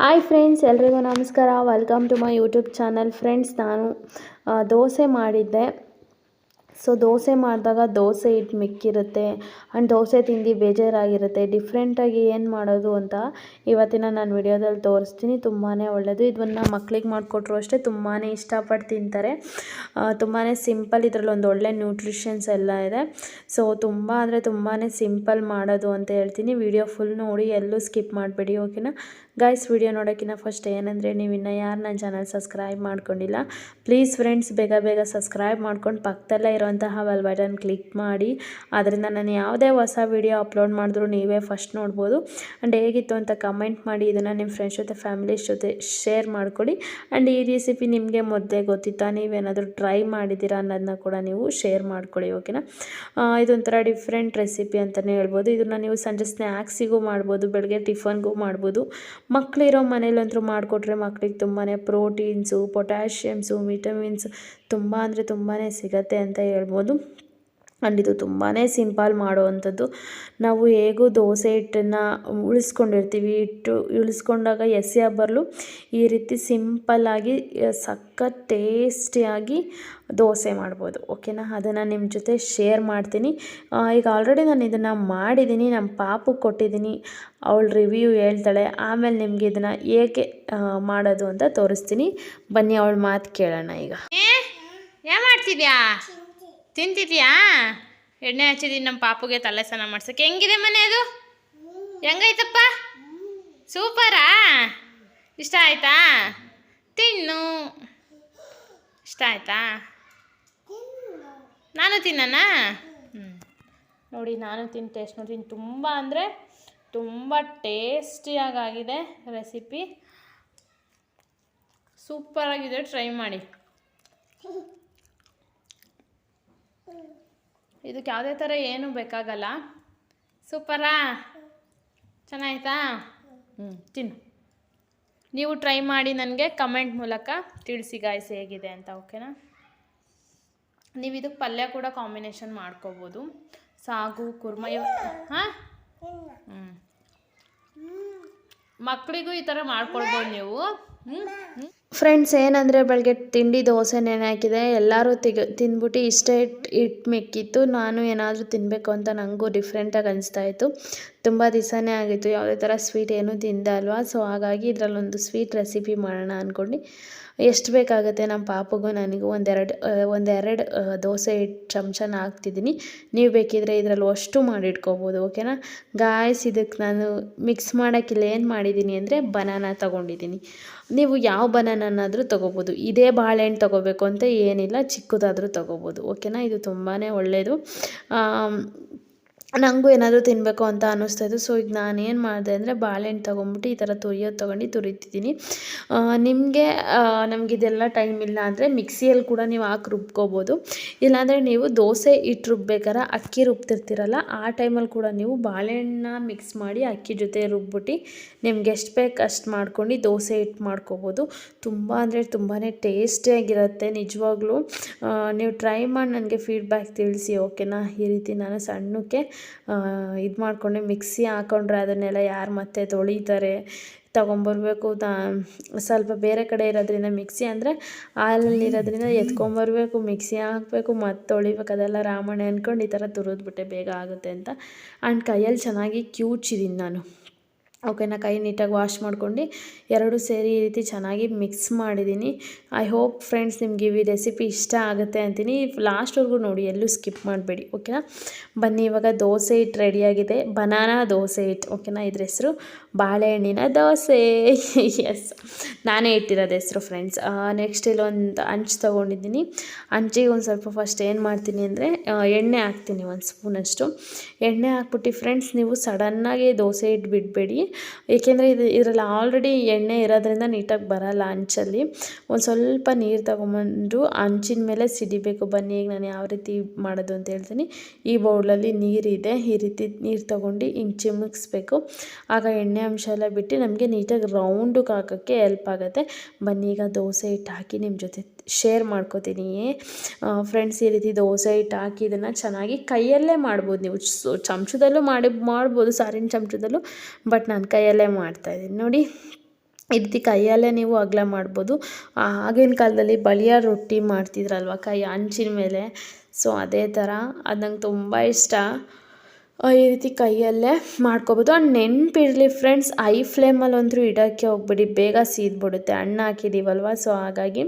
Hi friends ಎಲ್ರಿಗೂ ನಮಸ್ಕಾರ. Welcome to my YouTube channel friends ನಾನು ದೋಸೆ ಮಾಡಿದ್ದೆ. ಸೊ ದೋಸೆ ಮಾಡಿದಾಗ ದೋಸೆ ಹಿಟ್ಟು ಮಿಕ್ಕಿರುತ್ತೆ. ಆ್ಯಂಡ್ ದೋಸೆ ತಿಂದು ಬೇಜಾರಾಗಿರುತ್ತೆ. ಡಿಫ್ರೆಂಟಾಗಿ ಏನು ಮಾಡೋದು ಅಂತ ಇವತ್ತಿನ ನಾನು ವಿಡಿಯೋದಲ್ಲಿ ತೋರಿಸ್ತೀನಿ. ತುಂಬಾ ಒಳ್ಳೆಯದು ಇದನ್ನು ಮಕ್ಕಳಿಗೆ ಮಾಡಿಕೊಟ್ರು ಅಷ್ಟೇ ತುಂಬಾ ಇಷ್ಟಪಟ್ಟು ತಿಂತಾರೆ. ತುಂಬಾ ಸಿಂಪಲ್ ಇದರಲ್ಲಿ ಒಂದು ಒಳ್ಳೆ ನ್ಯೂಟ್ರಿಷನ್ಸ್ ಎಲ್ಲ ಇದೆ. ಸೊ ತುಂಬ ಅಂದರೆ ತುಂಬಾ ಸಿಂಪಲ್ ಮಾಡೋದು ಅಂತ ಹೇಳ್ತೀನಿ. ವಿಡಿಯೋ ಫುಲ್ ನೋಡಿ ಎಲ್ಲೂ ಸ್ಕಿಪ್ ಮಾಡಬೇಡಿ ಓಕೆನಾ ಗೈಸ್ ವಿಡಿಯೋ ನೋಡೋಕ್ಕಿಂತ ಫಸ್ಟ್ ಏನಂದರೆ ನೀವು ಇನ್ನೂ ಯಾರು ನನ್ನ ಚಾನಲ್ ಸಬ್ಸ್ಕ್ರೈಬ್ ಮಾಡ್ಕೊಂಡಿಲ್ಲ ಪ್ಲೀಸ್ ಫ್ರೆಂಡ್ಸ್ ಬೇಗ ಬೇಗ ಸಬ್ಸ್ಕ್ರೈಬ್ ಮಾಡ್ಕೊಂಡು ಪಕ್ಕದಲ್ಲೇ ಇರೋಂತಹ ಬೆಲ್ ಬಟನ್ ಕ್ಲಿಕ್ ಮಾಡಿ. ಅದರಿಂದ ನಾನು ಯಾವುದೇ ಹೊಸ ವಿಡಿಯೋ ಅಪ್ಲೋಡ್ ಮಾಡಿದ್ರು ನೀವೇ ಫಸ್ಟ್ ನೋಡ್ಬೋದು. ಆ್ಯಂಡ್ ಹೇಗಿತ್ತು ಅಂತ ಕಮೆಂಟ್ ಮಾಡಿ, ಇದನ್ನು ನಿಮ್ಮ ಫ್ರೆಂಡ್ಸ್ ಜೊತೆ ಫ್ಯಾಮಿಲೀಸ್ ಜೊತೆ ಶೇರ್ ಮಾಡ್ಕೊಡಿ. ಆ್ಯಂಡ್ ಈ ರೆಸಿಪಿ ನಿಮಗೆ ಮೊದಲೇ ಗೊತ್ತಿತ್ತಾ, ನೀವೇನಾದರೂ ಟ್ರೈ ಮಾಡಿದ್ದೀರಾ ಅನ್ನೋದನ್ನ ಕೂಡ ನೀವು ಶೇರ್ ಮಾಡ್ಕೊಳ್ಳಿ ಓಕೆನಾ ಇದೊಂಥರ ಡಿಫ್ರೆಂಟ್ ರೆಸಿಪಿ ಅಂತಲೇ ಹೇಳ್ಬೋದು. ಇದನ್ನು ನೀವು ಸಂಜೆ ಸ್ನ್ಯಾಕ್ಸಿಗೂ ಮಾಡ್ಬೋದು, ಬೆಳಗ್ಗೆ ಟಿಫನ್ಗೂ ಮಾಡ್ಬೋದು. ಮಕ್ಕಳಿರೋ ಮನೇಲಂತೂ ಮಾಡಿಕೊಟ್ರೆ ಮಕ್ಕಳಿಗೆ ತುಂಬಾ ಪ್ರೋಟೀನ್ಸು ಪೊಟ್ಯಾಷಿಯಮ್ಸು ವಿಟಮಿನ್ಸ್ ತುಂಬ ಅಂದರೆ ತುಂಬಾ ಸಿಗತ್ತೆ ಅಂತ ಹೇಳ್ಬೋದು. ಆ್ಯಂಡ್ ಇದು ತುಂಬಾ ಸಿಂಪಲ್ ಮಾಡುವಂಥದ್ದು. ನಾವು ಹೇಗೂ ದೋಸೆ ಹಿಟ್ಟನ್ನು ಉಳಿಸ್ಕೊಂಡಿರ್ತೀವಿ. ಹಿಟ್ಟು ಉಳಿಸ್ಕೊಂಡಾಗ ಎಸೆಯ ಬರಲು ಈ ರೀತಿ ಸಿಂಪಲ್ಲಾಗಿ ಸಖತ್ ಟೇಸ್ಟಿಯಾಗಿ ದೋಸೆ ಮಾಡ್ಬೋದು. ಓಕೆನಾ ಅದನ್ನು ನಿಮ್ಮ ಜೊತೆ ಶೇರ್ ಮಾಡ್ತೀನಿ. ಈಗ ಆಲ್ರೆಡಿ ನಾನು ಇದನ್ನು ಮಾಡಿದ್ದೀನಿ ನಮ್ಮ ಪಾಪು ಕೊಟ್ಟಿದ್ದೀನಿ ಅವಳು ರಿವ್ಯೂ ಹೇಳ್ತಾಳೆ. ಆಮೇಲೆ ನಿಮಗೆ ಇದನ್ನು ಏಕೆ ಮಾಡೋದು ಅಂತ ತೋರಿಸ್ತೀನಿ. ಬನ್ನಿ, ಅವಳ ಮಾತು ಕೇಳೋಣ ಈಗ. ಏನು ಮಾಡ್ತಿದ್ಯಾ? ತಿಂತಿದ್ಯಾ ಎಣ್ಣೆ ಹಚ್ಚಿದೀನಿ ನಮ್ಮ ಪಾಪುಗೆ ತಲೆ ಸ್ನಾನ ಮಾಡ್ಸೋಕೆ ಹೆಂಗಿದೆ ಮನೆ ಅದು? ಹೆಂಗೈತಪ್ಪ ಸೂಪರಾ? ಇಷ್ಟ ಆಯ್ತಾ? ತಿನ್ನು. ಇಷ್ಟ ಆಯ್ತಾ? ನಾನು ತಿನ್ನನಾ? ಹ್ಞೂ ನೋಡಿ, ನಾನು ತಿಂದು ಟೇಸ್ಟ್ ನೋಡ್ತೀನಿ ತುಂಬ ಅಂದರೆ ತುಂಬ ಟೇಸ್ಟಿಯಾಗಾಗಿದೆ ರೆಸಿಪಿ. ಸೂಪರಾಗಿದೆ. ಟ್ರೈ ಮಾಡಿ. ಇದಕ್ಕೆ ಯಾವುದೇ ಥರ ಏನೂ ಬೇಕಾಗಲ್ಲ. ಸೂಪರಾ? ಚೆನ್ನಾಯ್ತಾ? ಹ್ಞೂ ತಿನ್ನು. ನೀವು ಟ್ರೈ ಮಾಡಿ ನನಗೆ ಕಮೆಂಟ್ ಮೂಲಕ ತಿಳಿಸಿ ಗಾಯ್ಸ್ ಹೇಗಿದೆ ಅಂತ ಓಕೆನಾ ನೀವು ಇದಕ್ಕೆ ಪಲ್ಯ ಕೂಡ ಕಾಂಬಿನೇಷನ್ ಮಾಡ್ಕೋಬೋದು. ಸಾಗು, ಕುರ್ಮ ಹಾಂ? ಹ್ಞೂ ಮಕ್ಕಳಿಗೂ ಈ ಥರ ಮಾಡ್ಕೊಳ್ಬೋದು ನೀವು. ಹ್ಞೂ ಹ್ಞೂ ಫ್ರೆಂಡ್ಸ್ ಏನಂದರೆ ಬೆಳಗ್ಗೆ ತಿಂಡಿ ದೋಸೆ ನೆನೆ ಹಾಕಿದೆ. ಎಲ್ಲರೂ ತೆಗೆ, ತಿಂದ್ಬಿಟ್ಟು ಇಷ್ಟೇ ಹಿಟ್ಟು ಹಿಟ್ಟು ಮಿಕ್ಕಿತ್ತು. ನಾನು ಏನಾದರೂ ತಿನ್ನಬೇಕು ಅಂತ ನನಗೂ ಡಿಫ್ರೆಂಟಾಗಿ ಅನಿಸ್ತಾ ಇತ್ತು. ತುಂಬ ದಿವಸನೇ ಆಗಿತ್ತು. ಯಾವುದೇ ಥರ ಸ್ವೀಟ್ ಏನೂ ತಿಂದೆ ಅಲ್ವಾ? ಸೊ ಹಾಗಾಗಿ ಇದರಲ್ಲೊಂದು ಸ್ವೀಟ್ ರೆಸಿಪಿ ಮಾಡೋಣ ಅಂದ್ಕೊಂಡು ಎಷ್ಟು ಬೇಕಾಗುತ್ತೆ ನಮ್ಮ ಪಾಪಗೂ ನನಗೂ? ಒಂದೆರಡು ಒಂದೆರಡು ದೋಸೆ ಹಿಟ್ಟು ಚಮಚನ ಹಾಕ್ತಿದ್ದೀನಿ. ನೀವು ಬೇಕಿದ್ರೆ ಇದರಲ್ಲಿ ಅಷ್ಟು ಮಾಡಿಟ್ಕೋಬೋದು, ಓಕೆನಾ? ಗಾಯ್ಸ್ ಇದಕ್ಕೆ ನಾನು ಮಿಕ್ಸ್ ಮಾಡೋಕ್ಕಿಲ್ಲ ಏನು ಮಾಡಿದ್ದೀನಿ ಅಂದರೆ ಬನಾನ ತೊಗೊಂಡಿದ್ದೀನಿ. ನೀವು ಯಾವ ಬನಾನನ್ನಾದರೂ ತೊಗೋಬೋದು. ಇದೇ ಬಾಳೆಹಣ್ಣು ತೊಗೋಬೇಕು ಅಂತ ಏನಿಲ್ಲ ಚಿಕ್ಕದಾದರೂ ತೊಗೋಬೋದು. ಓಕೆನಾ ಇದು ತುಂಬಾ ಒಳ್ಳೆಯದು ನನಗೂ ಏನಾದರೂ ತಿನ್ನಬೇಕು ಅಂತ ಅನ್ನಿಸ್ತಾ ಇತ್ತು. ಸೊ ಈಗ ನಾನು ಏನು ಮಾಡಿದೆ ಅಂದರೆ ಬಾಳೆಹಣ್ಣು ತೊಗೊಂಬಿಟ್ಟು ಈ ಥರ ತುರಿಯೋದು ತೊಗೊಂಡು ತುರಿತಿದ್ದೀನಿ. ನಿಮಗೆ ನಮಗಿದೆಲ್ಲ ಟೈಮ್ ಇಲ್ಲ ಅಂದರೆ ಮಿಕ್ಸಿಯಲ್ಲಿ ಕೂಡ ನೀವು ಹಾಕಿ ರುಬ್ಕೋಬೋದು. ಇಲ್ಲಾಂದರೆ ನೀವು ದೋಸೆ ಹಿಟ್ಟು ರುಬ್ಬೇಕಾರೆ ಅಕ್ಕಿ ರುಬ್ತಿರ್ತೀರಲ್ಲ, ಆ ಟೈಮಲ್ಲಿ ಕೂಡ ನೀವು ಬಾಳೆಹಣ್ಣನ್ನ ಮಿಕ್ಸ್ ಮಾಡಿ ಅಕ್ಕಿ ಜೊತೆ ರುಬ್ಬಿಟ್ಟು ನಿಮ್ಗೆ ಎಷ್ಟು ಬೇಕು ಅಷ್ಟು ಮಾಡ್ಕೊಂಡು ದೋಸೆ ಹಿಟ್ಟು ಮಾಡ್ಕೋಬೋದು. ತುಂಬ ಅಂದರೆ ತುಂಬಾ ಟೇಸ್ಟಿಯಾಗಿರುತ್ತೆ ನಿಜವಾಗ್ಲೂ. ನೀವು ಟ್ರೈ ಮಾಡಿ ನನಗೆ ಫೀಡ್ಬ್ಯಾಕ್ ತಿಳಿಸಿ ಓಕೆನಾ ಈ ರೀತಿ ನಾನು ಸಣ್ಣಕ್ಕೆ ಇದು ಮಾಡಿಕೊಂಡೆ ಮಿಕ್ಸಿ ಹಾಕೊಂಡ್ರೆ ಅದನ್ನೆಲ್ಲ ಯಾರು ಮತ್ತೆ ತೊಳಿತಾರೆ ತೊಗೊಂಬರ್ಬೇಕು ತಾ ಸ್ವಲ್ಪ ಬೇರೆ ಕಡೆ ಇರೋದ್ರಿಂದ ಮಿಕ್ಸಿ ಅಂದರೆ ಹಾಲಲ್ಲಿರೋದ್ರಿಂದ ಎತ್ಕೊಂಬರ್ಬೇಕು ಮಿಕ್ಸಿ ಹಾಕಬೇಕು ಮತ್ತು ತೊಳಿಬೇಕು ಅದೆಲ್ಲ ರಾಮಣೆ ಅಂದ್ಕೊಂಡು ಈ ಥರ ತುರಿದ್ಬಿಟ್ಟೆ ಬೇಗ ಆಗುತ್ತೆ ಅಂತ. ಆ್ಯಂಡ್ ಕೈಯಲ್ಲಿ ಚೆನ್ನಾಗಿ ಕ್ಯೂಚಿದ್ದೀನಿ ನಾನು. ಓಕೆನಾ ಕೈ ನೀಟಾಗಿ ವಾಶ್ ಮಾಡ್ಕೊಂಡು ಎರಡು ಸೇರಿ ಈ ರೀತಿ ಚೆನ್ನಾಗಿ ಮಿಕ್ಸ್ ಮಾಡಿದ್ದೀನಿ ಐ ಹೋಪ್ ಫ್ರೆಂಡ್ಸ್ ನಿಮ್ಗೆ ಈ ರೆಸಿಪಿ ಇಷ್ಟ ಆಗುತ್ತೆ ಅಂತೀನಿ. ಲಾಸ್ಟ್ವರೆಗೂ ನೋಡಿ, ಎಲ್ಲೂ ಸ್ಕಿಪ್ ಮಾಡಬೇಡಿ ಓಕೆನಾ ಬನ್ನಿ, ಇವಾಗ ದೋಸೆ ಹಿಟ್ಟು ರೆಡಿಯಾಗಿದೆ ಬನಾನಾ ದೋಸೆ ಹಿಟ್ಟು ಓಕೆನಾ ಇದ್ರ ಹೆಸರು ಬಾಳೆಹಣ್ಣಿನ ದೋಸೆ. ಎಸ್ ನಾನೇ ಇಟ್ಟಿರೋದು ಹೆಸರು ಫ್ರೆಂಡ್ಸ್ ನೆಕ್ಸ್ಟ್ ಇಲ್ಲೊಂದು ಹಂಚು ತೊಗೊಂಡಿದ್ದೀನಿ. ಹಂಚಿಗೆ ಒಂದು ಸ್ವಲ್ಪ ಫಸ್ಟ್ ಏನು ಮಾಡ್ತೀನಿ ಅಂದರೆ ಎಣ್ಣೆ ಹಾಕ್ತೀನಿ ಒಂದು ಸ್ಪೂನಷ್ಟು ಎಣ್ಣೆ ಹಾಕ್ಬಿಟ್ಟು ಫ್ರೆಂಡ್ಸ್ ನೀವು ಸಡನ್ನಾಗಿ ದೋಸೆ ಹಿಟ್ಟು ಬಿಡಬೇಡಿ. ಏಕೆಂದರೆ ಇದು ಇದರಲ್ಲಿ ಆಲ್ರೆಡಿ ಎಣ್ಣೆ ಇರೋದ್ರಿಂದ ನೀಟಾಗಿ ಬರಲ್ಲ ಅಂಚಲ್ಲಿ. ಒಂದು ಸ್ವಲ್ಪ ನೀರು ತಗೊಂಬಂದು ಹಂಚಿನ ಮೇಲೆ ಸಿಡಿಬೇಕು. ಬನ್ನಿ, ಈಗ ನಾನು ಯಾವ ರೀತಿ ಮಾಡೋದು ಅಂತ ಹೇಳ್ತೀನಿ. ಈ ಬೌಲಲ್ಲಿ ನೀರಿದೆ. ಈ ರೀತಿ ನೀರು ತೊಗೊಂಡು ಹಿಂಗೆ ಚಿಮುಕ್ಸ್ಬೇಕು ಆಗ ಎಣ್ಣೆ ಅಂಶ ಎಲ್ಲ ಬಿಟ್ಟು ನಮಗೆ ನೀಟಾಗಿ ರೌಂಡಿಗೆ ಹಾಕೋಕ್ಕೆ ಹೆಲ್ಪ್ ಆಗುತ್ತೆ. ಬನ್ನಿ, ಈಗ ದೋಸೆ ಹಿಟ್ಟು ಹಾಕಿ ನಿಮ್ಮ ಜೊತೆ ಶೇರ್ ಮಾಡ್ಕೋತೀನಿ. ಫ್ರೆಂಡ್ಸ್ ಈ ರೀತಿ ದೋಸೆ ಹಿಟ್ಟು ಹಾಕಿ ಇದನ್ನು ಚೆನ್ನಾಗಿ ಕೈಯಲ್ಲೇ ಮಾಡ್ಬೋದು ನೀವು. ಸೊ, ಚಮಚದಲ್ಲೂ ಮಾಡಿ, ಮಾಡ್ಬೋದು ಸಾರಿನ ಚಮಚದಲ್ಲೂ ಬಟ್ ನಾನು ಕೈಯಲ್ಲೇ ಮಾಡ್ತಾಯಿದ್ದೀನಿ ನೋಡಿ, ಈ ರೀತಿ ಕೈಯಲ್ಲೇ ನೀವು ಅಗಲ ಮಾಡ್ಬೋದು. ಆಗಿನ ಕಾಲದಲ್ಲಿ ಬಳಿಯ ರೊಟ್ಟಿ ಮಾಡ್ತಿದ್ರಲ್ವ, ಕೈ ಹಂಚಿನ ಮೇಲೆ. ಸೊ ಅದೇ ಥರ, ಅದು ನಂಗೆ ತುಂಬ ಇಷ್ಟ. ಈ ರೀತಿ ಕೈಯಲ್ಲೇ ಮಾಡ್ಕೊಬೋದು. ಆ್ಯಂಡ್ ನೆನಪಿರಲಿ ಫ್ರೆಂಡ್ಸ್ ಐ ಫ್ಲೇಮಲ್ಲಂತೂ ಇಡೋಕ್ಕೆ ಹೋಗ್ಬಿಡಿ. ಬೇಗ ಸೀದ್ಬಿಡುತ್ತೆ. ಹಣ್ಣು ಹಾಕಿದ್ದೀವಲ್ವ ಸೊ ಹಾಗಾಗಿ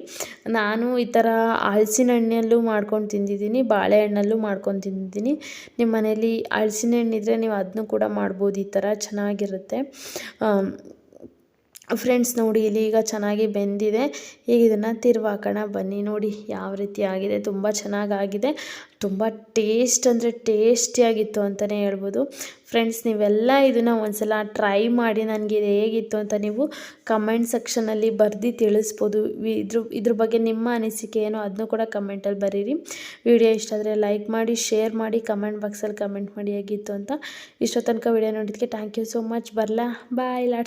ನಾನು ಈ ಥರ ಹಲಸಿನ ಹಣ್ಣಲ್ಲೂ ಮಾಡ್ಕೊಂಡು ತಿಂದಿದ್ದೀನಿ, ಬಾಳೆಹಣ್ಣಲ್ಲೂ ಮಾಡ್ಕೊಂಡು ತಿಂದಿದ್ದೀನಿ. ನಿಮ್ಮ ಮನೇಲಿ ಹಲಸಿನ ಹಣ್ಣಿದ್ರೆ ನೀವು ಅದನ್ನೂ ಕೂಡ ಮಾಡ್ಬೋದು. ಈ ಥರ ಚೆನ್ನಾಗಿರುತ್ತೆ. ಫ್ರೆಂಡ್ಸ್ ನೋಡಿ ಇಲ್ಲಿ ಈಗ ಚೆನ್ನಾಗಿ ಬೆಂದಿದೆ. ಈಗ ಇದನ್ನು ತಿರುವಾಕೋಣ, ಬನ್ನಿ ನೋಡಿ ಯಾವ ರೀತಿ ಆಗಿದೆ. ತುಂಬ ಚೆನ್ನಾಗಾಗಿದೆ. ತುಂಬ ಟೇಸ್ಟ್ ಅಂದರೆ ಟೇಸ್ಟಿಯಾಗಿತ್ತು ಅಂತಲೇ ಹೇಳ್ಬೋದು. ಫ್ರೆಂಡ್ಸ್ ನೀವೆಲ್ಲ ಇದನ್ನು ಒಂದ್ಸಲ ಟ್ರೈ ಮಾಡಿ ನನಗೆ ಇದು ಹೇಗಿತ್ತು ಅಂತ ನೀವು ಕಮೆಂಟ್ ಸೆಕ್ಷನಲ್ಲಿ ಬರ್ದು ತಿಳಿಸ್ಬೋದು. ಇದ್ರ ಇದ್ರ ಬಗ್ಗೆ ನಿಮ್ಮ ಅನಿಸಿಕೆ ಏನೋ ಅದನ್ನು ಕೂಡ ಕಮೆಂಟಲ್ಲಿ ಬರೀರಿ. ವಿಡಿಯೋ ಇಷ್ಟ ಆದರೆ ಲೈಕ್ ಮಾಡಿ ಶೇರ್ ಮಾಡಿ ಕಮೆಂಟ್ ಬಾಕ್ಸಲ್ಲಿ ಕಮೆಂಟ್ ಮಾಡಿ ಹೇಗಿತ್ತು ಅಂತ. ಇಷ್ಟೋ ತನಕ ವಿಡಿಯೋ ನೋಡಿದ್ದಕ್ಕೆ ಥ್ಯಾಂಕ್ ಯು ಸೋ ಮಚ್ ಬರಲಾ? ಬಾಯ್ ಲಾಟ್ಸ್